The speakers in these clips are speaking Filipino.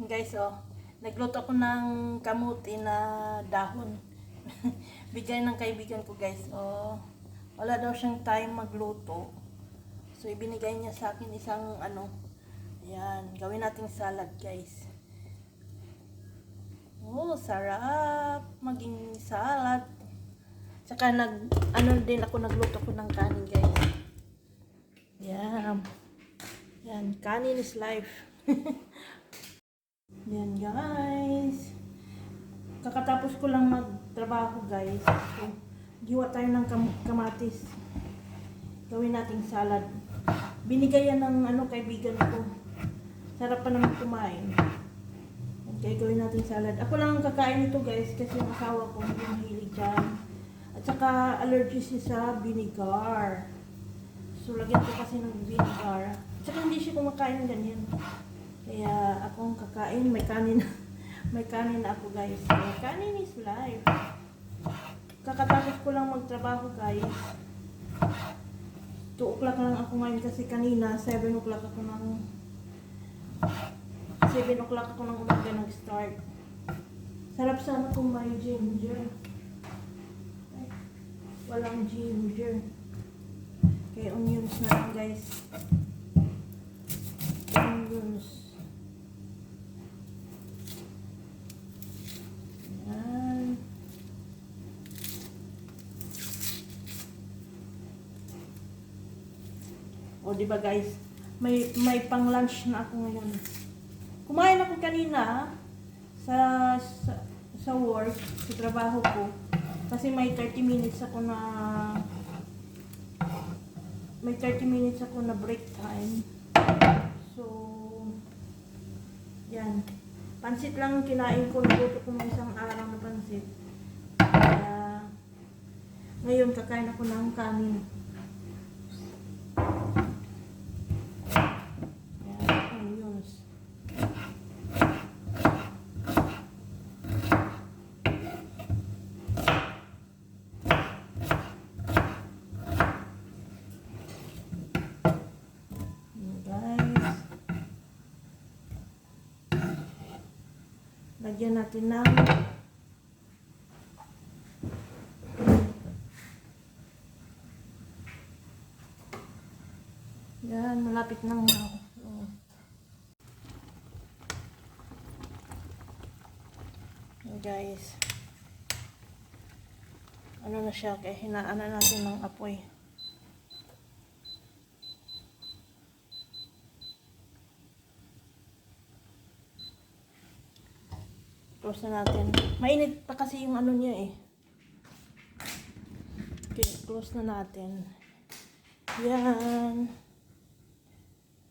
Guys, oh, nagluto ko ng kamuti na dahon. Bigay ng kaibigan ko, guys. Oh, wala daw siyang time magluto. So, ibinigay niya sa akin isang, ano, yan, gawin nating salad, guys. Oh, sarap maging salad. Tsaka nag, ano din ako, nagluto ko ng kanin, guys. Yan. Yan, kanin is life. Yan guys. Kakatapos ko lang magtrabaho guys. So, giwa tayo ng kam- kamatis. Gawin nating salad. Binigay yan ng ano, kaibigan ko. Sarap pa naman kumain. Okay, gawin nating salad. Ako lang ang kakain nito guys kasi yung asawa ko hindi mahilig dyan. At saka allergy siya sa vinegar. So, lagyan ko kasi ng vinegar. At saka hindi siya kumakain ganyan. Kaya akong kakain, may kanin. may kanin na ako guys. Kaya kanin is life. Kakatapos ko lang magtrabaho guys. 2 o'clock lang ako ngayon kasi kanina 7 o'clock ako ng 7 o'clock ako ng umaga nag-start. Sarap sana kung may ginger. Ay, walang ginger. Kaya onions na lang guys. Onions. Yan. O, di ba guys? May may pang lunch na ako ngayon. Kumain ako kanina sa sa, sa work, sa trabaho ko. Kasi may 30 minutes ako na may 30 minutes ako na break time. So, yan. Pansit lang ang kinain ko. Naguto ko ng isang araw na pansit. Kaya, ngayon kakain ako ng kanin. Yan, onions. Yan, guys. Lagyan natin ng Yan, malapit na nga ako. Yan, guys. Ano na siya, kaya hinaan na natin ng apoy. Close na natin. Mainit pa kasi yung ano niya eh. Okay, close na natin. Yan.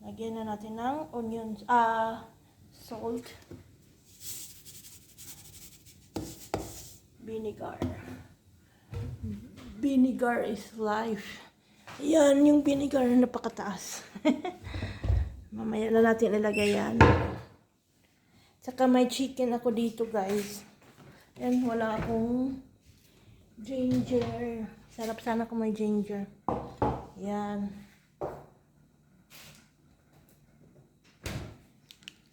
Lagyan na natin ng onions. Ah, salt. Vinegar. Vinegar is life. Yan, yung vinegar na napakataas. Mamaya na natin ilagay yan. Tsaka may chicken ako dito, guys. Yan, wala akong ginger. Sarap sana kung may ginger. Yan.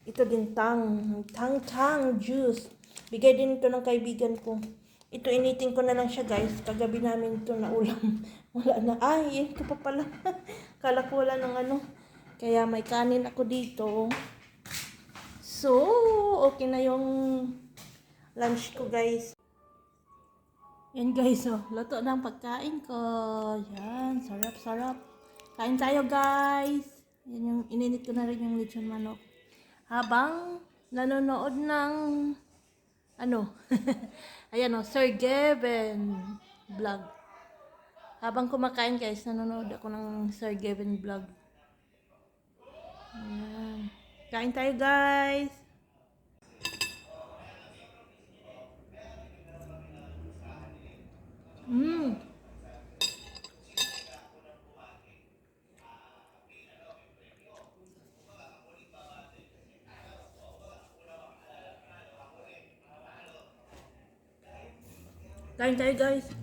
Ito din tang. Tang tang juice. Bigay din ito ng kaibigan ko. Ito initin ko na lang siya, guys. Kagabi namin ito na ulam. Wala na. Ay, ito pa pala. Kala ko wala ng ano. Kaya may kanin ako dito. So, okay na yung lunch ko, guys. Yan, guys, oh. Luto ng pagkain ko. Yan, sarap, sarap. Kain tayo, guys. Yan yung, ininit ko na rin yung lechon manok. Habang nanonood ng, ano, ayan, oh, Sir Gavin vlog. Habang kumakain, guys, nanonood ako ng Sir Gavin vlog. Ayan. Kain tayo, guys. Mmm. Kain tayo, guys.